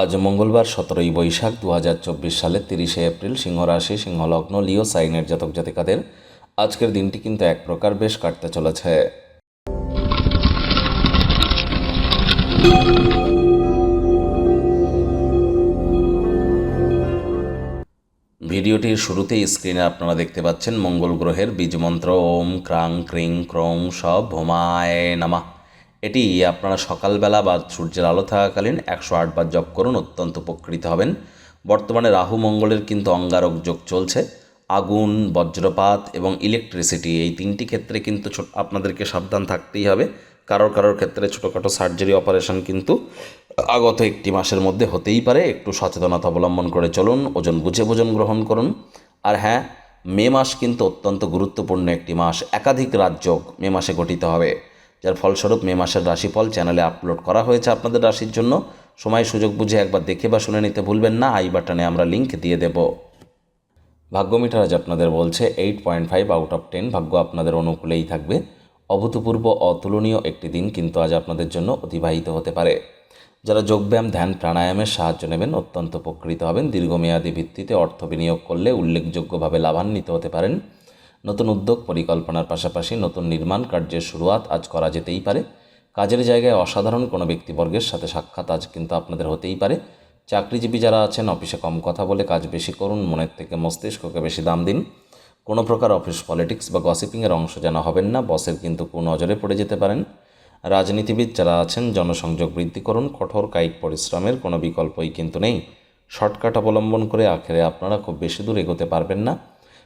আজ মঙ্গলবার সতেরোই বৈশাখ দু হাজার চব্বিশ সালের তিরিশে এপ্রিল সিংহ রাশি সিংহলগ্ন, লিও সাইনের জাতক জাতিকাদের আজকের দিনটি কিন্তু এক প্রকার বেশ কাটতে চলেছে। ভিডিওটির শুরুতেই স্ক্রিনে আপনারা দেখতে পাচ্ছেন মঙ্গল গ্রহের বীজমন্ত্র, ওম ক্রাং ক্রিং ক্রং সব ভোমায় নামা। এটি আপনারা সকালবেলা বা সূর্যের আলো থাকাকালীন একশো আটবার জপ করুন, অত্যন্ত উপকৃত হবেন। বর্তমানে রাহু মঙ্গলের কিন্তু অঙ্গারক যোগ চলছে। আগুন, বজ্রপাত এবং ইলেকট্রিসিটি এই তিনটি ক্ষেত্রে কিন্তু আপনাদেরকে সাবধান থাকতেই হবে। কারোর কারোর ক্ষেত্রে ছোটোখাটো সার্জারি অপারেশন কিন্তু আগত একটি মাসের মধ্যে হতেই পারে। একটু সচেতনতা অবলম্বন করে চলুন, ওজন বুঝে ভোজন গ্রহণ করুন। আর হ্যাঁ মে মাস কিন্তু অত্যন্ত গুরুত্বপূর্ণ একটি মাস। একাধিক রাজযোগ মে মাসে গঠিত হবে। যার ফলস্বরূপ মে মাসের রাশিফল চ্যানেলে আপলোড করা হয়েছে আপনাদের রাশির জন্য। সময় সুযোগ বুঝে একবার দেখে বা শুনে নিতে ভুলবেন না। আই বাটনে আমরা লিঙ্ক দিয়ে দেব। ভাগ্য মিটার আজ আপনাদের বলছে, eight point five out of ten. ভাগ্য আপনাদের অনুকূলেই থাকবে। অভূতপূর্ব, অতুলনীয় একটি দিন কিন্তু আজ আপনাদের জন্য অতিবাহিত হতে পারে। যারা যোগব্যায়াম, ধ্যান, প্রাণায়ামের সাহায্য নেবেন, অত্যন্ত উপকৃত হবেন। দীর্ঘমেয়াদী ভিত্তিতে অর্থ বিনিয়োগ করলে উল্লেখযোগ্যভাবে লাভান্বিত হতে পারেন। নতুন উদ্যোগ, পরিকল্পনার পাশাপাশি নতুন নির্মাণ কার্যের শুরুয়াত আজ করা যেতেই পারে। কাজের জায়গায় অসাধারণ কোনো ব্যক্তিবর্গের সাথে সাক্ষাৎ আজ কিন্তু আপনাদের হতেই পারে। চাকরিজীবী যারা আছেন, অফিসে কম কথা বলে কাজ বেশি করুন, মনের থেকে মস্তিষ্ককে বেশি দাম দিন। কোনো প্রকার অফিস পলিটিক্স বা গসিপিংয়ের অংশ যেন হবেন না, বসের কিন্তু কোন নজরে পড়ে যেতে পারেন। রাজনীতিবিদ যারা আছেন, জনসংযোগ বৃদ্ধি করুন, কঠোর কায়িক পরিশ্রমের কোনো বিকল্পই কিন্তু নেই। শর্টকাট অবলম্বন করে আখেরে আপনারা খুব বেশি দূর এগোতে পারবেন না।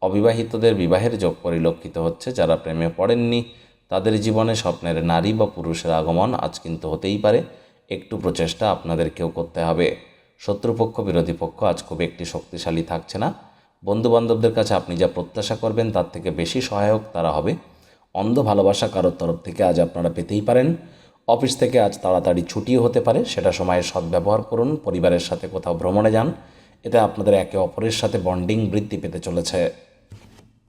অবিবাহিতদের বিবাহের যোগ পরিলক্ষিত হচ্ছে যারা প্রেমে পড়েননি। তাদের জীবনে স্বপ্নের নারী বা পুরুষের আগমন আজ কিন্তু হতেই পারে। একটু প্রচেষ্টা আপনাদেরকেও করতে হবে। শত্রুপক্ষ, বিরোধী পক্ষ আজ খুব একটি শক্তিশালী থাকছে না। বন্ধুবান্ধবদের কাছে আপনি যা প্রত্যাশা করবেন তার থেকে বেশি সহায়ক তারা হবে। অন্ধ ভালোবাসা কারোর তরফ থেকে আজ আপনারা পেতেই পারেন। অফিস থেকে আজ তাড়াতাড়ি ছুটিও হতে পারে। সেটা সময়ের সদ্ব্যবহার করুন, পরিবারের সাথে কোথাও ভ্রমণে যান। এতে আপনাদের একে অপরের সাথে বন্ডিং বৃদ্ধি পেতে চলেছে।